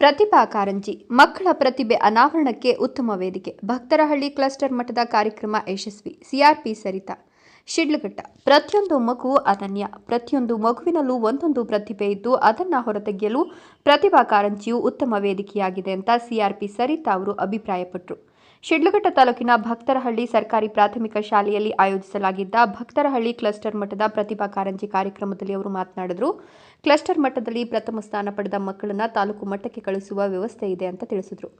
ಪ್ರತಿಭಾ ಕಾರಂಜಿ, ಮಕ್ಕಳ ಪ್ರತಿಭೆ ಅನಾವರಣಕ್ಕೆ ಉತ್ತಮ ವೇದಿಕೆ, ಭಕ್ತರಹಳ್ಳಿ ಕ್ಲಸ್ಟರ್ ಮಠದ ಕಾರ್ಯಕ್ರಮ ಯಶಸ್ವಿ, ಸಿಆರ್ಪಿ ಸರಿತಾ. ಶಿಡ್ಲಘಟ್ಟ, ಪ್ರತಿಯೊಂದು ಮಗು ಅನನ್ಯ, ಪ್ರತಿಯೊಂದು ಮಗುವಿನಲ್ಲೂ ಒಂದೊಂದು ಪ್ರತಿಭೆ ಇದ್ದು ಅದನ್ನು ಹೊರತೆಗೆಯಲು ಪ್ರತಿಭಾ ಕಾರಂಜಿಯು ಉತ್ತಮ ವೇದಿಕೆಯಾಗಿದೆ ಅಂತ ಸಿಆರ್ಪಿ ಸರಿತಾ ಅವರು ಅಭಿಪ್ರಾಯಪಟ್ಟರು ಶಿಡ್ಲಘಟ್ಟ ತಾಲೂಕಿನ ಭಕ್ತರಹಳ್ಳಿ ಸರ್ಕಾರಿ ಪ್ರಾಥಮಿಕ ಶಾಲೆಯಲ್ಲಿ ಆಯೋಜಿಸಲಾಗಿದ್ದ ಭಕ್ತರಹಳ್ಳಿ ಕ್ಲಸ್ಟರ್ ಮಟ್ಟದ ಪ್ರತಿಭಾ ಕಾರಂಜಿ ಕಾರ್ಯಕ್ರಮದಲ್ಲಿ ಅವರು ಮಾತನಾಡಿದರು. ಕ್ಲಸ್ಟರ್ ಮಟ್ಟದಲ್ಲಿ ಪ್ರಥಮ ಸ್ಥಾನ ಪಡೆದ ಮಕ್ಕಳನ್ನು ತಾಲೂಕು ಮಟ್ಟಕ್ಕೆ ಕಳುಹಿಸುವ ವ್ಯವಸ್ಥೆ ಇದೆ ಅಂತ ತಿಳಿಸಿದರು.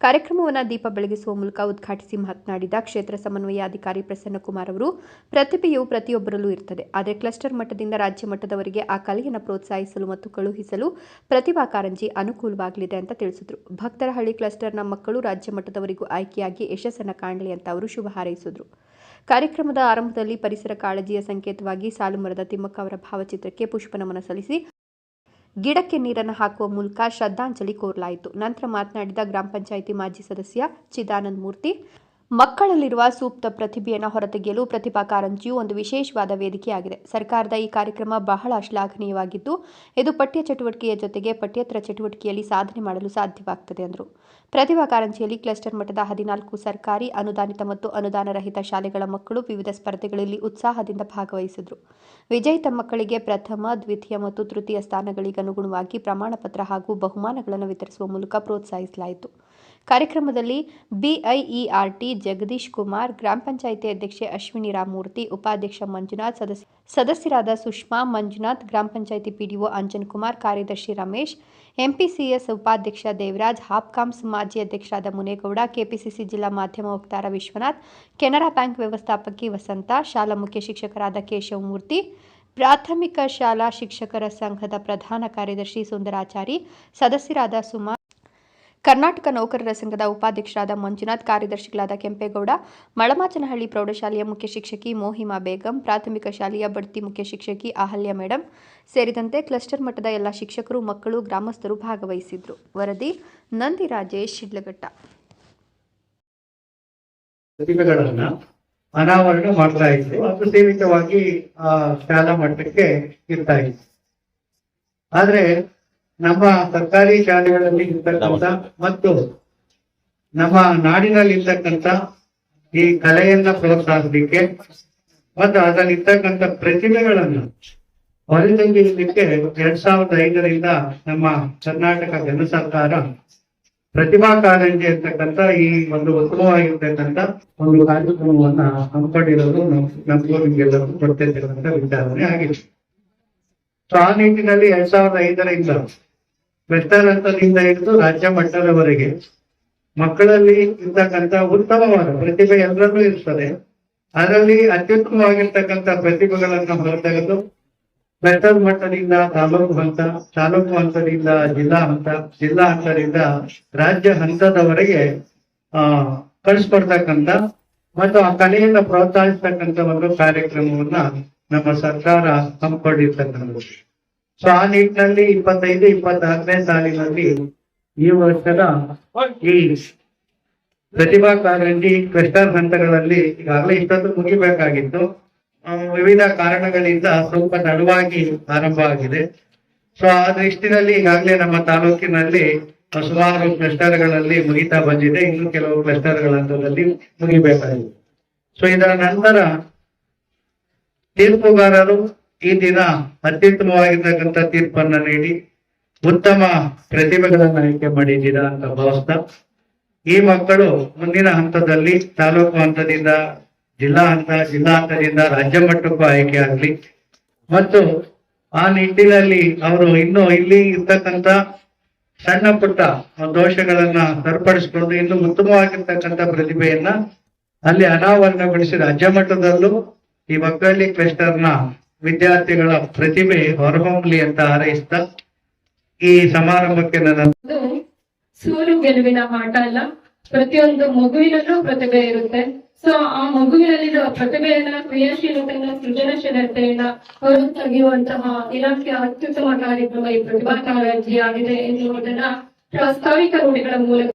ಕಾರ್ಯಕ್ರಮವನ್ನು ದೀಪ ಬೆಳಗಿಸುವ ಮೂಲಕ ಉದ್ಘಾಟಿಸಿ ಮಾತನಾಡಿದ ಕ್ಷೇತ್ರ ಸಮನ್ವಯಾಧಿಕಾರಿ ಪ್ರಸನ್ನಕುಮಾರ್ ಅವರು, ಪ್ರತಿಭೆಯು ಪ್ರತಿಯೊಬ್ಬರಲ್ಲೂ ಇರ್ತದೆ. ಆದರೆ ಕ್ಲಸ್ಟರ್ ಮಟ್ಟದಿಂದ ರಾಜ್ಯ ಮಟ್ಟದವರಿಗೆ ಆ ಕಲೆಯನ್ನು ಪ್ರೋತ್ಸಾಹಿಸಲು ಮತ್ತು ಕಳುಹಿಸಲು ಪ್ರತಿಭಾ ಕಾರಂಜಿ ಅನುಕೂಲವಾಗಲಿದೆ ಅಂತ ತಿಳಿಸಿದರು. ಭಕ್ತರಹಳ್ಳಿ ಕ್ಲಸ್ಟರ್ನ ಮಕ್ಕಳು ರಾಜ್ಯ ಮಟ್ಟದವರಿಗೂ ಆಯ್ಕೆಯಾಗಿ ಯಶಸ್ಸನ್ನು ಕಾಣಲಿ ಅಂತ ಅವರು ಶುಭ ಹಾರೈಸಿದರು. ಕಾರ್ಯಕ್ರಮದ ಆರಂಭದಲ್ಲಿ ಪರಿಸರ ಕಾಳಜಿಯ ಸಂಕೇತವಾಗಿ ಸಾಲುಮರದ ತಿಮ್ಮಕ್ಕ ಅವರ ಭಾವಚಿತ್ರಕ್ಕೆ ಪುಷ್ಪನಮನ ಸಲ್ಲಿಸಿ ಗಿಡಕ್ಕೆ ನೀರನ್ನು ಹಾಕುವ ಮೂಲಕ ಶ್ರದ್ಧಾಂಜಲಿ ಕೋರಲಾಯಿತು. ನಂತರ ಮಾತನಾಡಿದ ಗ್ರಾಮ ಪಂಚಾಯಿತಿ ಮಾಜಿ ಸದಸ್ಯ ಚಿದಾನಂದ ಮೂರ್ತಿ ಮಕ್ಕಳಲ್ಲಿರುವ ಸೂಕ್ತ ಪ್ರತಿಭೆಯನ್ನು ಹೊರತೆಗೆಯಲು ಪ್ರತಿಭಾ ಕಾರಂಜಿಯು ಒಂದು ವಿಶೇಷವಾದ ವೇದಿಕೆಯಾಗಿದೆ. ಸರ್ಕಾರದ ಈ ಕಾರ್ಯಕ್ರಮ ಬಹಳ ಶ್ಲಾಘನೀಯವಾಗಿದ್ದು, ಇದು ಪಠ್ಯ ಚಟುವಟಿಕೆಯ ಜೊತೆಗೆ ಪಠ್ಯೇತರ ಚಟುವಟಿಕೆಯಲ್ಲಿ ಸಾಧನೆ ಮಾಡಲು ಸಾಧ್ಯವಾಗುತ್ತದೆ ಎಂದರು ಪ್ರತಿಭಾ ಕಾರಂಜಿಯಲ್ಲಿ ಕ್ಲಸ್ಟರ್ ಮಟ್ಟದ ಹದಿನಾಲ್ಕು ಸರ್ಕಾರಿ, ಅನುದಾನಿತ ಮತ್ತು ಅನುದಾನ ರಹಿತ ಶಾಲೆಗಳ ಮಕ್ಕಳು ವಿವಿಧ ಸ್ಪರ್ಧೆಗಳಲ್ಲಿ ಉತ್ಸಾಹದಿಂದ ಭಾಗವಹಿಸಿದರು. ವಿಜಯಿತ ಮಕ್ಕಳಿಗೆ ಪ್ರಥಮ, ದ್ವಿತೀಯ ಮತ್ತು ತೃತೀಯ ಸ್ಥಾನಗಳಿಗೆ ಅನುಗುಣವಾಗಿ ಪ್ರಮಾಣಪತ್ರ ಹಾಗೂ ಬಹುಮಾನಗಳನ್ನು ವಿತರಿಸುವ ಮೂಲಕ ಪ್ರೋತ್ಸಾಹಿಸಲಾಯಿತು. ಕಾರ್ಯಕ್ರಮದಲ್ಲಿ ಬಿಐಇಆರ್ಟಿ ಜಗದೀಶ್ ಕುಮಾರ್, ಗ್ರಾಮ ಪಂಚಾಯಿತಿ ಅಧ್ಯಕ್ಷೆ ಅಶ್ವಿನಿ ರಾಮಮೂರ್ತಿ, ಉಪಾಧ್ಯಕ್ಷ ಮಂಜುನಾಥ್ ಸದಸ್ಯ ಸದಸ್ಯರಾದ ಸುಷ್ಮಾ ಮಂಜುನಾಥ್, ಗ್ರಾಮ ಪಂಚಾಯಿತಿ ಪಿಡಿಒ ಅಂಜನ್ ಕುಮಾರ್, ಕಾರ್ಯದರ್ಶಿ ರಮೇಶ್, ಎಂಪಿಸಿಎಸ್ ಉಪಾಧ್ಯಕ್ಷ ದೇವರಾಜ್, ಹಾಪ್ಕಾಮ್ಸ್ ಮಾಜಿ ಅಧ್ಯಕ್ಷರಾದ ಮುನೇಗೌಡ, ಕೆಪಿಸಿಸಿ ಜಿಲ್ಲಾ ಮಾಧ್ಯಮ ವಕ್ತಾರ ವಿಶ್ವನಾಥ್, ಕೆನರಾ ಬ್ಯಾಂಕ್ ವ್ಯವಸ್ಥಾಪಕಿ ವಸಂತ, ಶಾಲಾ ಮುಖ್ಯ ಶಿಕ್ಷಕರಾದ ಕೇಶವಮೂರ್ತಿ ಪ್ರಾಥಮಿಕ ಶಾಲಾ ಶಿಕ್ಷಕರ ಸಂಘದ ಪ್ರಧಾನ ಕಾರ್ಯದರ್ಶಿ ಸುಂದರಾಚಾರಿ, ಸದಸ್ಯರಾದ ಸುಮಾ ಕರ್ನಾಟಕ ನೌಕರರ ಸಂಘದ ಉಪಾಧ್ಯಕ್ಷರಾದ ಮಂಜುನಾಥ್, ಕಾರ್ಯದರ್ಶಿಗಳಾದ ಕೆಂಪೇಗೌಡ, ಮಳಮಾಚನಹಳ್ಳಿ ಪ್ರೌಢಶಾಲೆಯ ಮುಖ್ಯ ಶಿಕ್ಷಕಿ ಮೋಹಿಮಾ ಬೇಗಂ, ಪ್ರಾಥಮಿಕ ಶಾಲೆಯ ಬಡ್ತಿ ಮುಖ್ಯ ಶಿಕ್ಷಕಿ ಅಹಲ್ಯ ಮೇಡಂ ಸೇರಿದಂತೆ ಕ್ಲಸ್ಟರ್ ಮಟ್ಟದ ಎಲ್ಲ ಶಿಕ್ಷಕರು, ಮಕ್ಕಳು, ಗ್ರಾಮಸ್ಥರು ಭಾಗವಹಿಸಿದ್ರು. ವರದಿ ನಂದಿ ರಾಜೇಶ್, ಶಿಡ್ಲಘಟ್ಟ. ಅನಾವರಣ ಮಾಡ್ತಾ ಇದ್ರು. ಅದು ಸೀಮಿತವಾಗಿ ಶಾಲಾ ಮಟ್ಟಕ್ಕೆ ಇರ್ತಾ ಇತ್ತು. ಆದ್ರೆ ನಮ್ಮ ಸರ್ಕಾರಿ ಶಾಲೆಗಳಲ್ಲಿ ಇರ್ತಕ್ಕಂಥ ಮತ್ತು ನಮ್ಮ ನಾಡಿನಲ್ಲಿ ಇರ್ತಕ್ಕಂಥ ಈ ಕಲೆಯನ್ನ ಪ್ರೋತ್ಸಾಹಿಸಲಿಕ್ಕೆ ಮತ್ತು ಅದರಲ್ಲಿ ಇರ್ತಕ್ಕಂಥ ಪ್ರತಿಭೆಗಳನ್ನು ಹೊರತಂಗಿಸಲಿಕ್ಕೆ ಎರಡ್ ಸಾವಿರದ ಐದರಿಂದ ನಮ್ಮ ಕರ್ನಾಟಕ ಜನ ಸರ್ಕಾರ ಪ್ರತಿಭಾ ಕಾರಂಜಿ ಅಂತಕ್ಕಂಥ ಈ ಒಂದು ಉತ್ತಮವಾಗಿರ್ತಕ್ಕಂಥ ಒಂದು ಕಾರ್ಯಕ್ರಮವನ್ನ ಹಮ್ಮಿಕೊಂಡಿರೋದು ನಮ್- ನಮಗೂ ನಿಮ್ಗೆಲ್ಲರಿಗೂ ಇರ್ತಕ್ಕಂಥ ವಿಚಾರಣೆ ಆಗಿದೆ. ಸೊ ಆ ನಿಟ್ಟಿನಲ್ಲಿ ಎರಡ್ ಸಾವಿರದ ಐದರಿಂದ ವೆಸ್ಟರ್ ಹಂತದಿಂದ ಹಿಡಿದು ರಾಜ್ಯ ಮಟ್ಟದವರೆಗೆ ಮಕ್ಕಳಲ್ಲಿ ಇರ್ತಕ್ಕಂಥ ಉತ್ತಮವಾದ ಪ್ರತಿಭೆ ಎಲ್ಲರಲ್ಲೂ ಇರ್ತದೆ. ಅದರಲ್ಲಿ ಅತ್ಯುತ್ತಮವಾಗಿರ್ತಕ್ಕಂಥ ಪ್ರತಿಭೆಗಳನ್ನು ಹೊರತೆಗೆದು ಬೆಟ್ಟದ ಮಟ್ಟದಿಂದ ತಾಲೂಕು ಹಂತ, ತಾಲೂಕು ಹಂತದಿಂದ ಜಿಲ್ಲಾ ಹಂತ, ಜಿಲ್ಲಾ ಹಂತದಿಂದ ರಾಜ್ಯ ಹಂತದವರೆಗೆ, ಆ, ಕಳಿಸ್ಕೊಡ್ತಕ್ಕಂಥ ಮತ್ತು ಆ ಕಲೆಯನ್ನು ಪ್ರೋತ್ಸಾಹಿಸ್ತಕ್ಕಂಥ ಒಂದು ಕಾರ್ಯಕ್ರಮವನ್ನ ನಮ್ಮ ಸರ್ಕಾರ ಹಮ್ಮಿಕೊಂಡಿರ್ತಕ್ಕಂಥದ್ದು. ಸೊ ಆ ನಿಟ್ಟಿನಲ್ಲಿ ಇಪ್ಪತ್ತೈದು ಇಪ್ಪತ್ತಾರನೇ ಸಾಲಿನಲ್ಲಿ ಈ ವರ್ಷದ ಈ ಪ್ರತಿಭಾ ಕಾರಂಜಿ ಕ್ಲಸ್ಟರ್ ಹಂತಗಳಲ್ಲಿ ಈಗಾಗಲೇ ಇಷ್ಟೊಂದು ಮುಗಿಬೇಕಾಗಿತ್ತು. ವಿವಿಧ ಕಾರಣಗಳಿಂದ ಸ್ವಲ್ಪ ನಡುವಾಗಿ ಆರಂಭ ಆಗಿದೆ. ಸೊ ಆ ದೃಷ್ಟಿನಲ್ಲಿ ಈಗಾಗಲೇ ನಮ್ಮ ತಾಲೂಕಿನಲ್ಲಿ ಸುಮಾರು ಕ್ಲಸ್ಟರ್ಗಳಲ್ಲಿ ಮುಗಿತಾ ಬಂದಿದೆ. ಇನ್ನು ಕೆಲವು ಕ್ಲಸ್ಟರ್ಗಳ ಹಂತದಲ್ಲಿ ಮುಗಿಬೇಕಾಗಿದೆ. ಸೊ ಇದರ ನಂತರ ತೀರ್ಪುಗಾರರು ಈ ದಿನ ಅತ್ಯುತ್ತಮವಾಗಿರ್ತಕ್ಕಂಥ ತೀರ್ಪನ್ನ ನೀಡಿ ಉತ್ತಮ ಪ್ರತಿಭೆಗಳನ್ನ ಆಯ್ಕೆ ಮಾಡಿದ್ದೀರಾ ಅಂತ ಭಾವಿಸ್ತಾ, ಈ ಮಕ್ಕಳು ಮುಂದಿನ ಹಂತದಲ್ಲಿ ತಾಲೂಕು ಹಂತದಿಂದ, ಜಿಲ್ಲಾ ಹಂತ, ಜಿಲ್ಲಾ ಹಂತದಿಂದ ರಾಜ್ಯ ಮಟ್ಟಕ್ಕೂ ಆಯ್ಕೆ ಆಗಲಿ. ಮತ್ತು ಆ ನಿಟ್ಟಿನಲ್ಲಿ ಅವರು ಇನ್ನು ಇಲ್ಲಿ ಇರ್ತಕ್ಕಂಥ ಸಣ್ಣ ಪುಟ್ಟ ದೋಷಗಳನ್ನ ಸರಿಪಡಿಸಿಕೊಂಡು ಇನ್ನು ಉತ್ತಮವಾಗಿರ್ತಕ್ಕಂಥ ಪ್ರತಿಭೆಯನ್ನ ಅಲ್ಲಿ ಅನಾವರಣಗೊಳಿಸಿ ರಾಜ್ಯ ಮಟ್ಟದಲ್ಲೂ ಈ ಮಕ್ಕಳಲ್ಲಿ ಕ್ಲಸ್ಟರ್ನ ವಿದ್ಯಾರ್ಥಿಗಳ ಪ್ರತಿಭೆ ಹೊರಹೊಮ್ಮಲಿ ಅಂತ ಹಾರೈಸ್ತಾ ಈ ಸಮಾರಂಭಕ್ಕೆ ನನ್ನ ಸೋಲು ಗೆಲುವಿನ ಆಟ ಅಲ್ಲ. ಪ್ರತಿಯೊಂದು ಮಗುವಿನಲ್ಲೂ ಪ್ರತಿಭೆ ಇರುತ್ತೆ. ಸೊ ಆ ಮಗುವಿನಲ್ಲಿರುವ ಪ್ರತಿಭೆಯನ್ನ ಕ್ರಿಯಾಶೀಲತೆಯನ್ನ ಸೃಜನಶೀಲತೆಯನ್ನ ಹೊರತೆಗೆಯುವಂತಹ ಇಲಾಖೆಯ ಅತ್ಯುತ್ತಮ ಕಾರ್ಯಕ್ರಮ ಈ ಪ್ರತಿಭಾ ಕಾರಂಜಿ ಆಗಿದೆ ಎನ್ನುವುದನ್ನ ಪ್ರಾಸ್ತಾವಿಕ ರೂಢಿಗಳ ಮೂಲಕ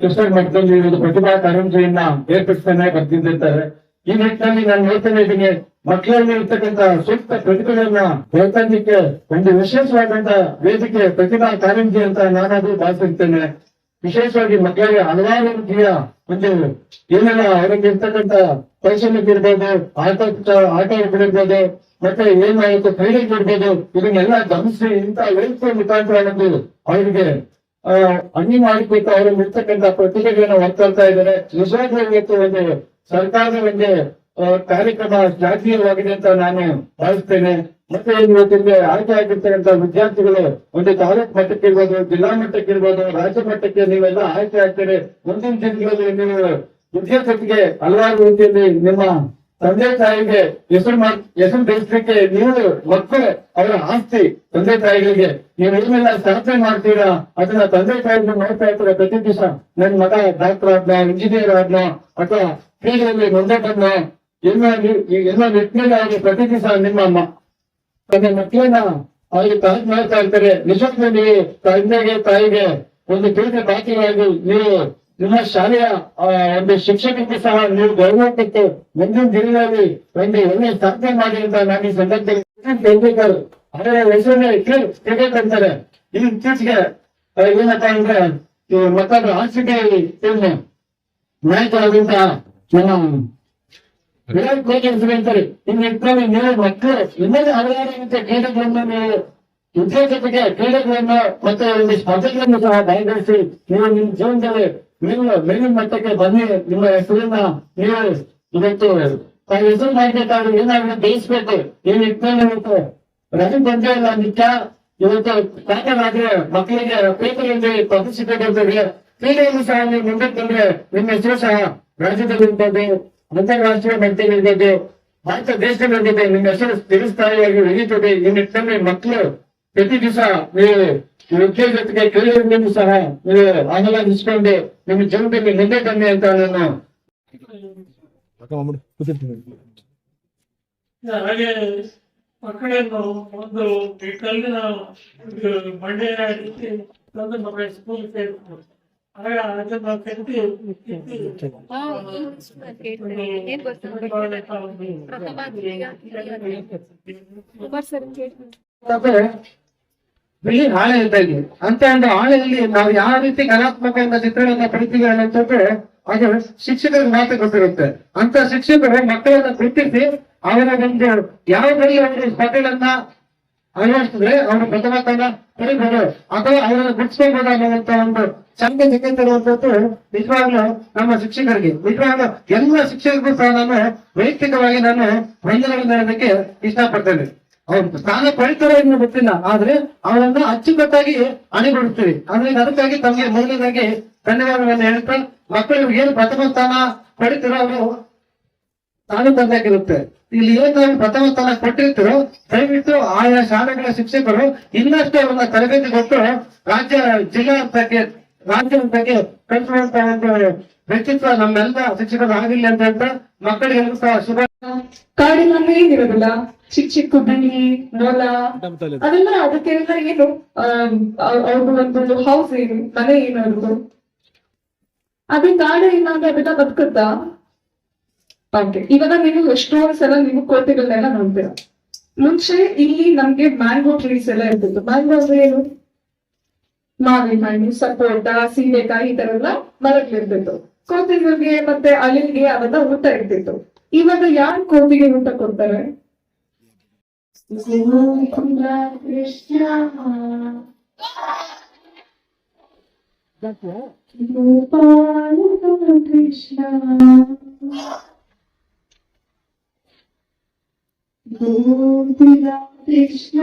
ಕೃಷ್ಣ ಮಠದಲ್ಲಿ ಪ್ರತಿಭಾ ಕಾರಂಜಿಯನ್ನ ಏರ್ಪಡಿಸ್ತಾನೆ ಬರ್ತಿದ್ದಾರೆ ಈ ನಿಟ್ಟಿನಲ್ಲಿ ನಾನು ಹೇಳ್ತಾನೆ ಇದ್ದೀನಿ ಮಕ್ಕಳಲ್ಲಿ ಇರ್ತಕ್ಕಂಥ ಸೂಕ್ತ ಪ್ರತಿಭೆಗಳನ್ನ ಬೆಳಕಲಿಕ್ಕೆ ಒಂದು ವಿಶೇಷವಾದಂತ ವೇದಿಕೆ ಪ್ರತಿಭಾ ಕಾರಂಜಿ ಅಂತ ನಾನಾದ್ರೂ ಭಾವಿಸುತ್ತೇನೆ. ವಿಶೇಷವಾಗಿ ಮಕ್ಕಳಿಗೆ ಹಲವಾರು ರೀತಿಯ ಒಂದು ಏನೆಲ್ಲ ಅವರಿಗೆ ಇರ್ತಕ್ಕಂಥ ಕೌಶಲ್ಯ ಇರ್ಬೋದು ಆಟ ಆಟ ಇರ್ಬೋದು ಮತ್ತೆ ಏನಾಯ್ತು ಕ್ರೀಡೆ ಇರ್ಬೋದು ಇದನ್ನೆಲ್ಲ ಗಮನಿಸಿ ಇಂಥ ವೇದಿಕೆ ಮುಖಾಂತರ ಒಂದು ಅವರಿಗೆ ಆ, ಅಣಿ ಮಾಡಿಬಿಟ್ಟು ಅವರಲ್ಲಿ ಇರ್ತಕ್ಕಂಥ ಪ್ರತಿಭೆಗಳನ್ನ ಹೊರತರ್ತಾ ಇದ್ದಾರೆ. ನಿಜವಾಗ್ಲೂ ಇವತ್ತು ಒಂದು ಸರ್ಕಾರದ ಒಂದು ಕಾರ್ಯಕ್ರಮ ಜಾತೀಯವಾಗಿದೆ ಅಂತ ನಾನು ಭಾವಿಸ್ತೇನೆ. ಮತ್ತೆ ಇವತ್ತಿಗೆ ಆಯ್ಕೆ ಆಗಿರ್ತಕ್ಕಂಥ ವಿದ್ಯಾರ್ಥಿಗಳು ಒಂದು ತಾಲೂಕು ಮಟ್ಟಕ್ಕೆ ಇರ್ಬೋದು, ಜಿಲ್ಲಾ ಮಟ್ಟಕ್ಕೆ ಇರ್ಬೋದು, ರಾಜ್ಯ ಮಟ್ಟಕ್ಕೆ ನೀವೆಲ್ಲ ಆಯ್ಕೆ ಆಗ್ತೀರಿ. ಮುಂದಿನ ದಿನಗಳಲ್ಲಿ ನೀವು ವಿದ್ಯಾರ್ಥಿಗೆ ಹಲವಾರು ರೀತಿಯಲ್ಲಿ ನಿಮ್ಮ ತಂದೆ ತಾಯಿಗೆ ಹೆಸರು ಮಾಡ್ ಹೆಸರು ಬೆಳೆಸಲಿಕ್ಕೆ ನೀವು ಮಕ್ಕಳು ಅವರ ಆಸ್ತಿ ತಂದೆ ತಾಯಿಗಳಿಗೆ. ನೀವು ಏನೆಲ್ಲ ಸಾಧನೆ ಮಾಡ್ತೀರಾ, ಅದನ್ನ ತಂದೆ ತಾಯಿಗಳು ನೋಡ್ತಾ ಇರ್ತಾರೆ. ಪ್ರತಿ ದಿವಸ ನನ್ ಮಗ ಡಾಕ್ಟರ್ ಆದ್ನ ಇಂಜಿನಿಯರ್ ಆದ್ನ ಅಥವಾ ಕ್ರೀಡೆಯಲ್ಲಿ ಮುಂದೆ ಬಂದ ಎಲ್ಲ ಎಲ್ಲ ನಿಟ್ಟಿನಲ್ಲಿ ಆಗಿ ಪ್ರತಿ ದಿವಸ ನಿಮ್ಮ ತನ್ನ ಮಕ್ಕಳನ್ನ ಅವ್ರಿಗೆ ತಾಯಿ ಮಾಡ್ತಾ ಇರ್ತಾರೆ. ನಿಜಕ್ಕೂ ತಂದೆಗೆ, ತಾಯಿಗೆ ಒಂದು ಪೀಠ ಬಾಕಿಯಾಗಿ ನೀವು ನಿಮ್ಮ ಶಾಲೆಯ ಒಂದು ಶಿಕ್ಷಕರಿಗೆ ಸಹ ನೀವು ಗೌರವಕ್ಕೆ ಮುಂದಿನ ದಿನಗಳಲ್ಲಿ ಒಂದು ಒಳ್ಳೆ ಸಾಧನೆ ಮಾಡಿ ಅಂತ ನಾನು ಈ ಸಂದರ್ಭದಲ್ಲಿ ಸಚಿನ್ ತೆಂಡೂಲ್ಕರ್ ಅವರ ಹೆಸರನ್ನ ಕ್ರಿಕೆಟ್ ಅಂತಾರೆ. ಈ ಇತ್ತೀಚೆಗೆ ಏನಪ್ಪ ಅಂದ್ರೆ ಮತ್ತೊಂದು ಆಸ್ಪತ್ರೆಯಲ್ಲಿ ಟೀಮ್ ನಾಯಕರಾದಂತಹ ನಮ್ಮ ಕೊಹ್ಲಿ ಹೆಸರು ಅಂತಾರೆ ಇನ್ನು ಇಟ್ಕೊಂಡು ನೀವು ಮಕ್ಕಳು. ಇನ್ನೊಂದು ಹಲವಾರು ಕ್ರೀಡೆಗಳನ್ನು ನೀವು ಉದ್ದೇಶಕ್ಕೆ ಕ್ರೀಡೆಗಳನ್ನು ಮತ್ತೆ ಒಂದು ಸ್ಪರ್ಧೆಗಳನ್ನು ಸಹ ಭಾಗವಹಿಸಿ ನೀವು ನಿಮ್ಮ ಜೀವನದಲ್ಲಿ ನೀವು ಮೇಲಿನ ಮಟ್ಟಕ್ಕೆ ಬನ್ನಿ. ನಿಮ್ಮ ಹೆಸರನ್ನ ನೀವು ಇವತ್ತು ತಾವು ಹೆಸರು ಮಾಡಬೇಕಾದ್ರೆ ಏನಾದ್ರು ಬೇಯಿಸ್ಬೇಕು ಈ ನಿಟ್ಟಿನಲ್ಲಿ ಇವತ್ತು ರಜೆ ಬಂದೇ ಇಲ್ಲ ನಿತ್ಯ. ಇವತ್ತು ದಾಖಲಾದ್ರೆ ಮಕ್ಕಳಿಗೆ ಪೇಪರಲ್ಲಿ ಪಾರ್ಟಿಸಿಪೇಟ್ ಇರ್ತದೆ ಕ್ರೀಡೆಯಲ್ಲಿ ಸಹ ನೀವು ಮುಂದೆ ತಂದ್ರೆ ನಿಮ್ಮ ಹೆಸರು ಸಹ ರಾಜ್ಯದಲ್ಲಿ ಇರ್ಬೋದು ಅಂತಾರಾಷ್ಟ್ರೀಯ ಮಟ್ಟದಲ್ಲಿ ಇರ್ಬೋದು ಭಾರತ ದೇಶದ ಜೊತೆ ನಿಮ್ಮ ಹೆಸರು ಸ್ಥಿರಸ್ಥಾಯಿಯಾಗಿ ಉಳಿಯುತ್ತದೆ ಈ ನಿಟ್ಟಿನಲ್ಲಿ ಮಕ್ಕಳು ಪ್ರತಿ ದಿವಸ ನೀವು ನೃತ್ಯ ಜೊತೆಗೆ ಕ್ರೀಡೆಯನ್ನು ಸಹ ನೀವು ಆಹ್ಲಾದಿಸಿಕೊಂಡು ನಿಮ್ಮ ಜೀವನದಲ್ಲಿ ಮುಂದೆ ಬನ್ನಿ ಅಂತ ನಾನು. ಹಾಗೆ ಮಕ್ಕಳನ್ನು ಒಂದು ಕಲ್ಲಿನ ಬಂಡೆಯ ರೀತಿ ತಂದು ಮಕ್ಕಳ ಸ್ಕೂಲ್ ಸೇರಿಸ್ಬೋದು. ಬಿಳಿ ಹಾಳೆ ಇದ್ದಲ್ಲಿ ಇದೆ ಅಂತ ಒಂದು ಹಾಳೆಯಲ್ಲಿ ನಾವು ಯಾವ ರೀತಿ ಕಲಾತ್ಮಕ ಚಿತ್ರಗಳನ್ನ ಪಡಿತೀವಿ ಅನ್ನೋಂಥದ್ದು ಅದು ಶಿಕ್ಷಕರ ಮಾತು ಗೊತ್ತಿರುತ್ತೆ ಅಂತ ಶಿಕ್ಷಕರು ಮಕ್ಕಳನ್ನ ಗುರುತಿಸಿ ಅವರ ಒಂದು ಯಾವುದ್ರಲ್ಲಿ ಒಂದು ಸ್ಪರ್ಧೆಗಳನ್ನ ಅಳವಡಿಸಿದ್ರೆ ಅವರು ಪ್ರಥಮತನ ಪಡಿಬಹುದು ಅಥವಾ ಅವರನ್ನು ಗುರುತಿಸಬಹುದು ಅನ್ನುವಂತ ಒಂದು ಚಂದ ತರುವಂತದ್ದು ನಿಜವಾಗ್ಲೂ ನಮ್ಮ ಶಿಕ್ಷಕರಿಗೆ, ನಿಜವಾಗ್ಲೂ ಎಲ್ಲ ಶಿಕ್ಷಕರಿಗೂ ಸಹ ನಾನು ವೈಯಕ್ತಿಕವಾಗಿ ನಾನು ವಂದನೆಗಳನ್ನು ಹೇಳೋದಕ್ಕೆ ಇಷ್ಟಪಡ್ತೇನೆ. ಅವ್ರು ಸ್ಥಾನ ಪಡಿತಾರೆ ಎಂದು ಗೊತ್ತಿಲ್ಲ, ಆದ್ರೆ ಅವರನ್ನು ಅಚ್ಚುಕಟ್ಟಾಗಿ ಅಣಿಗೊಳಿಸ್ತೀವಿ. ಅಂದ್ರೆ ಅದಕ್ಕಾಗಿ ತಮಗೆ ಮೊದಲನೇದಾಗಿ ಧನ್ಯವಾದಗಳನ್ನು ಹೇಳ್ತಾ ಮಕ್ಕಳು ಏನು ಪ್ರಥಮ ಸ್ಥಾನ ಪಡಿತಾರೋ ಅವರು ತಾನು ತಂದಾಗಿರುತ್ತೆ ಇಲ್ಲಿ ಏನ್ ನಾವು ಪ್ರಥಮ ಸ್ಥಾನ ಕೊಟ್ಟಿರ್ತಾರೋ, ದಯವಿಟ್ಟು ಆಯಾ ಶಾಲೆಗಳ ಶಿಕ್ಷಕರು ಇನ್ನಷ್ಟು ಅವರನ್ನ ತರಬೇತಿ ಕೊಟ್ಟು ರಾಜ್ಯ ಜಿಲ್ಲಾ ಹಂತಕ್ಕೆ ಬಗ್ಗೆ ವ್ಯಕ್ತಿತ್ವ ನಮ್ಮೆಲ್ಲ ಶಿಕ್ಷಕರು ಆಗಿಲ್ಲ ಅಂತ ಹೇಳ್ತಾ ಮಕ್ಕಳಿಗೆ ಶುಭ. ಕಾಡಿನಲ್ಲಿ ಏನಿರೋದಿಲ್ಲ ಚಿಕ್ಕ ಚಿಕ್ಕ ಬಿಳಿ ಮೊಲ, ಅದೆಲ್ಲ ಅದಕ್ಕೆಲ್ಲ ಏನು ಅವ್ರದ್ದು ಒಂದು ಹೌಸ್ ಏನು, ಮನೆ ಏನು ಅವ್ರದ್ದು ಅದೇ ಕಾಡು ಏನಾದ್ರೆ ಅದೆಲ್ಲ ಬದುಕುತ್ತಾ? ಓಕೆ ಇವಾಗ ನೀವು ಎಷ್ಟೋ ಸಲ ನೀವು ಕೋತೆಗಳನ್ನೆಲ್ಲ ನೋಡ್ತೀರಾ. ಮುಂಚೆ ಇಲ್ಲಿ ನಮ್ಗೆ ಮ್ಯಾಂಗೋ ಟ್ರೀಸ್ ಎಲ್ಲ ಇರ್ತಿತ್ತು. ಮ್ಯಾಂಗೋ ಅಂದ್ರೆ ಏನು? ಮಾವಿನ ಹಣ್ಣು ಸಪೋಟ ಸೀಬೆಕಾಯಿ ಈ ತರ ಎಲ್ಲ ಮರಗಳಿರ್ತಿತ್ತು ಕೋತಿಗಳಿಗೆ ಮತ್ತೆ ಅಳಿಲ್ಗೆ ಅವೆಲ್ಲ ಊಟ ಇರ್ತಿತ್ತು. ಇವಾಗ ಯಾರು ಕೋತಿಗೆ ಊಟ ಕೊಡ್ತಾರೆ? ಕೃಷ್ಣ ಕೃಷ್ಣ.